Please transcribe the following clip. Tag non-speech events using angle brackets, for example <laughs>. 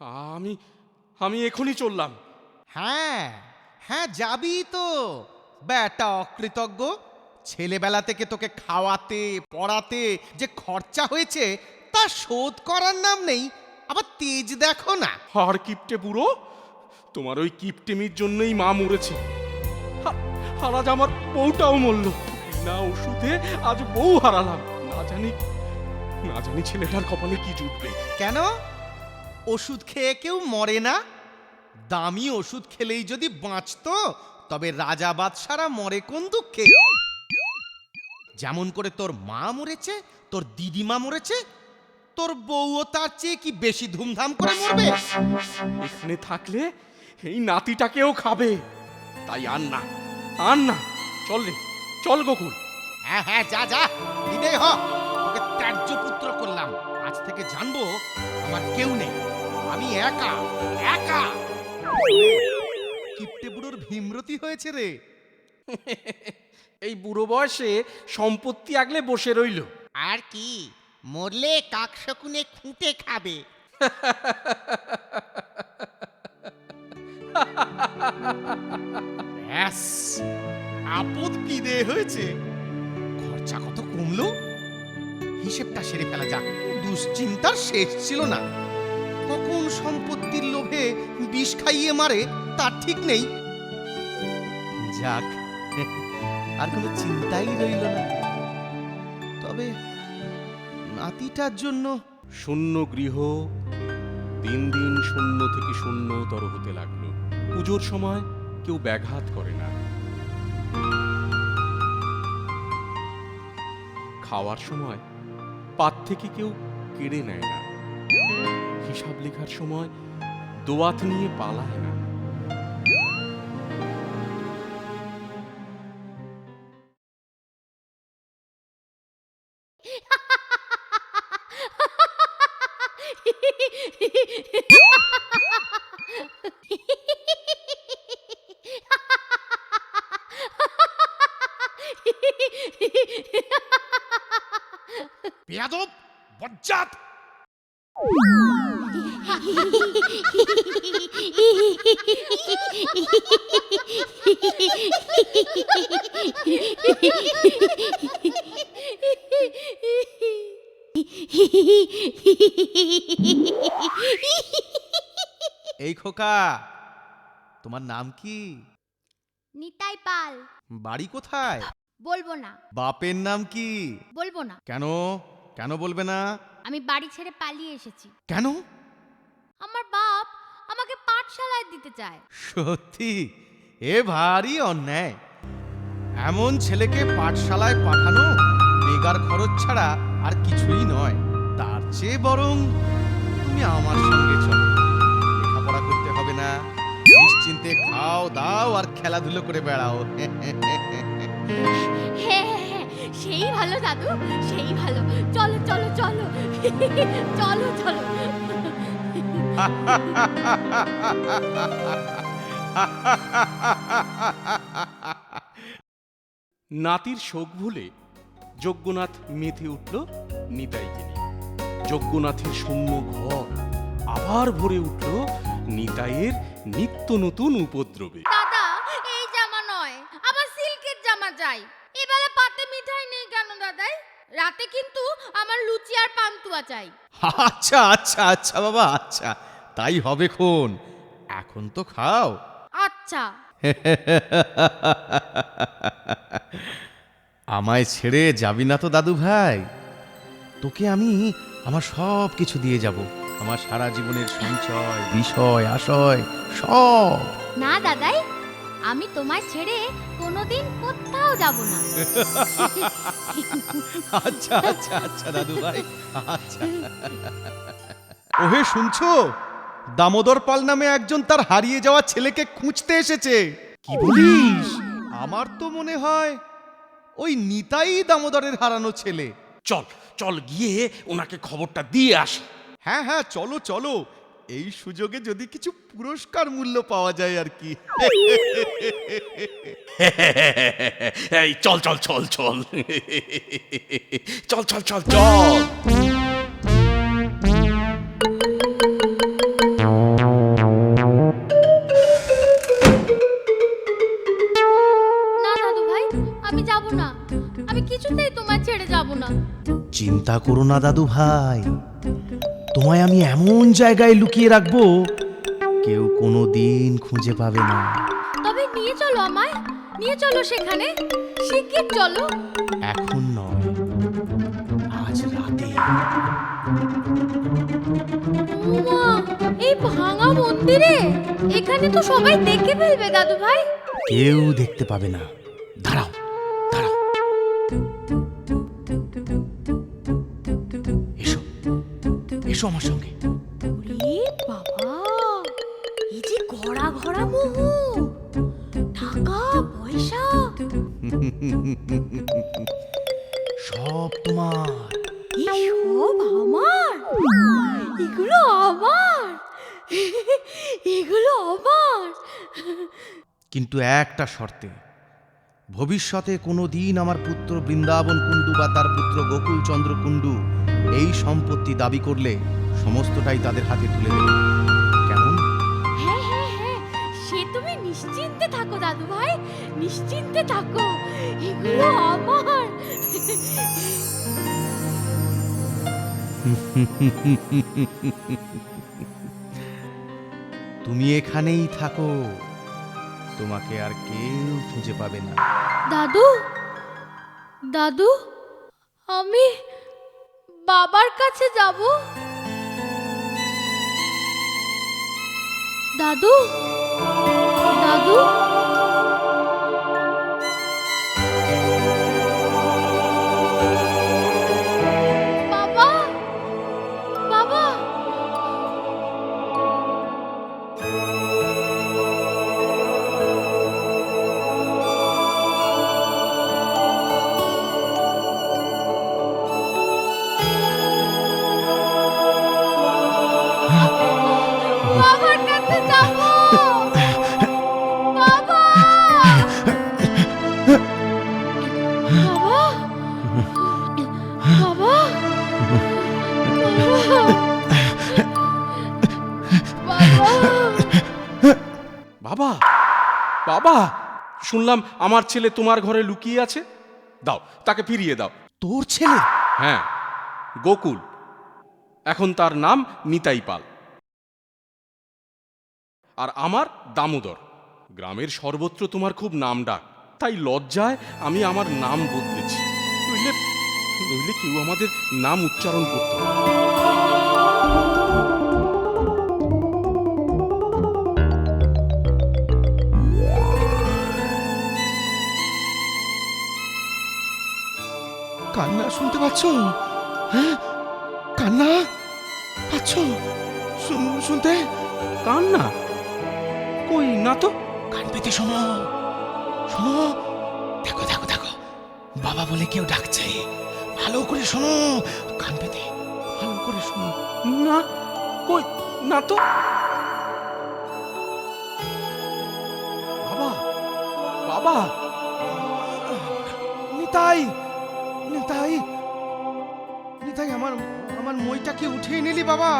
আমি আমি এখনই চললাম। হ্যাঁ হ্যাঁ যাবি তো। ব্যাটা অকৃতজ্ঞ ছেলেবেলা থেকে তোকে খাওয়াতে পড়াতে যে খরচা হয়েছে তা শোধ করার নাম নেই আবার তেজ দেখো না। আর কিপটে বুড়ো তোমার ওই কিপটেমির জন্যই মা মরেছে। আর আজ আমার বউটাও মরল। না ওষুধে আজ বউ হারালাম। না জানি না জানি ছেলেটার কপালে কি জুটবে। কেন? ওষুধ খেয়ে কেউ মরে না? দামি ওষুধ খেলেই যদি বাঁচতো তবে রাজা বাদশারা মরে কোন দুঃখে? যেমন করে তোর মা মরেছে তোর দিদিমা মরেছে তোর বউও তার চেয়ে কি বেশি ধুমধাম করে মরবে? এখানে থাকলে এই নাতিটাকেও খাবে। তাই আর না আর না চল রে চল গোকুল। হ্যাঁ হ্যাঁ যা যা বিদেয় হ। থেকে জানব আমার কেউ নেই। আমি একা একা। কিপটে বুড়োর ভীমরতি হয়েছে রে। <laughs> এই বুড়ো বয়সে সম্পত্তি আগলে বসে রইল। আর কি? মরলে কাকশকুনে খুঁটে খাবে। ব্যাস আপদ বিদে হয়েছে? খরচা কত কমলো? হিসেবটা সেরে ফেলা যাক। দুশ্চিন্তার শেষ ছিল না। কখন সম্পত্তির লোভে বিষ খাইয়ে মারে, তার ঠিক নেই। যাক, আর কোনো চিন্তাই রইল না। তবে নাতিটার জন্য শূন্য গৃহ দিন দিন শূন্য থেকে শূন্যতর হতে লাগল। পুজোর সময় কেউ ব্যাঘাত করে না। খাওয়ার সময় পাত থেকে কেউ কেড়ে নেয় না। হিসাব লেখার সময় দোয়াত নিয়ে পালায় না। <laughs> বেয়াদব বজ্জাত। এই খোকা তোমার নাম কি? নিতাই পাল। বাড়ি কোথায়? বলব না। বাপের নাম কি? বলব না। কেন? কেন বলবে না? আমি বাড়ি ছেড়ে পালিয়ে এসেছি। কেন? আমার বাপ আমাকে পাঠশালায় দিতে চায়। সত্যি? এ ভারী অন্যায়। এমন ছেলেকে পাঠশালায় পাঠানো বেগার খরচ ছাড়া আর কিছুই নয়। তার চেয়ে বরং তুমি আমার সঙ্গে চলো। লেখাপড়া করতে হবে না। নিশ্চিন্তে খাও দাও আর খেলাধুলো করে বেড়াও। <laughs> হ্যাঁ হ্যাঁ হ্যাঁ। সেই ভালো, দাদু, সেই ভালো। চলো চলো চলো। চলো চলো। নাতির শোক ভুলে যজ্ঞনাথ মেতে উঠল নিতাইকে নিয়ে। যজ্ঞনাথের শূন্য ঘর আবার ভরে উঠল নিতাইয়ের নিত্য নতুন উপদ্রবে দাদা এই জামা নয় আমার সিল্কের জামা চাই এবেলা পাতে মিঠাই নেই কেন দাদাই রাতে কিন্তু আমার লুচি আর পান্তুয়া চাই। আচ্ছা আচ্ছা আচ্ছা বাবা আচ্ছা। তাই হবে খন। এখন তো খাও। আচ্ছা। আমায় ছেড়ে যাবি না তো দাদু ভাই। তোকে আমি আমার সব কিছু দিয়ে যাব। আমার সারা জীবনের সঞ্চয় বিষয় আশয় সব। না দাদাই আমি তোমায় ছেড়ে কোথাও যাব না। <laughs> আচ্ছা আচ্ছা আচ্ছা দাদু ভাই আচ্ছা। ওহে শুনছো? দামোদর পাল নামে একজন তার হারিয়ে যাওয়া ছেলেকে খুঁজতে এসেছে। কি বলিস? আমার তো মনে হয় ওই নিতাই দামোদরের হারানো ছেলে। চল চল গিয়ে ওনাকে খবরটা দিয়ে আসি। হ্যাঁ হ্যাঁ চলো চলো। এই সুযোগে যদি কিছু পুরস্কার মূল্য পাওয়া যায় আর কি। <laughs> এই চল চল চল চল। চল চল চল চল। চিন্তা করো না দাদু ভাই। তোমায় আমি এমন জায়গায় লুকিয়ে রাখব কেউ কোনো দিন খুঁজে পাবে না। তবে নিয়ে চলো আমায় নিয়ে চলো সেখানে। শিগগির চলো। এখন নয় আজ রাতে। উমা, এই ভাঙা মন্দিরে? এখানে তো সবাই দেখে ফেলবে দাদু ভাই কেউ দেখতে পাবে না। দাঁড়াও দাঁড়াও। এসো আমার সঙ্গে। ওরে বাবা এই যে ঘোড়া ঘোড়া মোহ। টাকা পয়সা। সব তোমার। এই সব আমার? এগুলো আমার? এগুলো আমার? কিন্তু একটা শর্তে ভবিষ্যতে কোনো দিন আমার পুত্র বৃন্দাবন কুণ্ডু বা তার পুত্র গোকুল চন্দ্র কুণ্ডু এই সম্পত্তি দাবি করলে সমস্তটাই তাদের হাতে তুলে দেবে। কেমন? হ্যাঁ হ্যাঁ হ্যাঁ সে তুমি নিশ্চিন্তে থাকো দাদু ভাই নিশ্চিন্তে থাকো এগুলো আমার। তুমি এখানেই থাকো। তোমাকে আর কেউ খুঁজে পাবে না। দাদু? দাদু? আমি বাবার কাছে যাব? দাদু? দাদু? বাবা বাবা বাবা! বাবা! বাবা! বাবা! শুনলাম আমার ছেলে তোমার ঘরে লুকিয়ে আছে। দাও তাকে ফিরিয়ে দাও। তোর ছেলে? হ্যাঁ গোকুল। এখন তার নাম নিতাই পাল। আর আমার দামোদর। গ্রামের সর্বত্র তোমার খুব নাম ডাক। তাই লজ্জায় আমি আমার নাম বদলেছি। নইলে নইলে কেউ আমাদের নাম উচ্চারণ করতো। কান্না শুনতে পাচ্ছ? হ্যাঁ? কান্না পাচ্ছ? শুন- শুনতে কান না কই? না তো। কান পেতে শোনো শোনো, দেখো দেখো দেখো। বাবা বলে কেউ ডাকছে। ভালো করে শোনো। কান পেতে। ভালো করে শোনো। না, কই? না তো। বাবা বাবা। নিতাই নিতাই। নিতাই, আমার আমার মইটাকে উঠিয়ে নিলি বাবা।